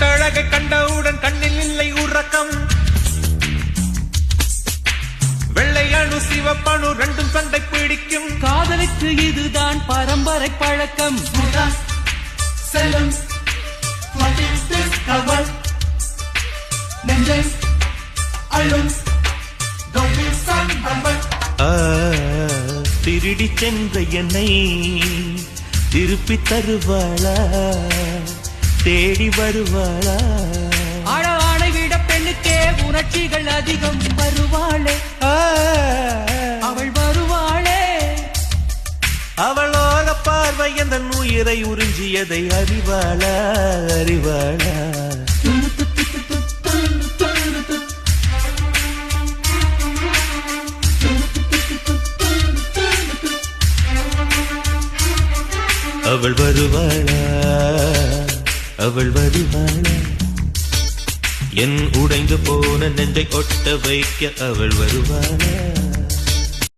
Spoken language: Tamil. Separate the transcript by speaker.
Speaker 1: கட்டழகை கண்டவுடன் கண்ணில் இல்லை உறக்கம். வெள்ளை அணு சிவப்பணு ரெண்டும் சண்டை பிடிக்கும்.
Speaker 2: காதலுக்கு இதுதான் பரம்பரை பழக்கம்.
Speaker 3: செல்லும் நெஞ்சை அழும்
Speaker 1: திருடி சென்ற என்னை திருப்பி தருவாளா? தேடி வருவாளா?
Speaker 2: ஆணை விட பெண்ணுக்கே உணர்ச்சிகள் அதிகம் வருவாளே. அவள் வருவாளே.
Speaker 1: அவளோட பார்வை எந்த உயிரை உறிஞ்சியதை அறிவாளா? அறிவாளா? அவள் வருவாளா? அவள் வருவாளா என் உடைந்து போன நெஞ்சை ஒட்ட வைக்க அவள் வருவாளா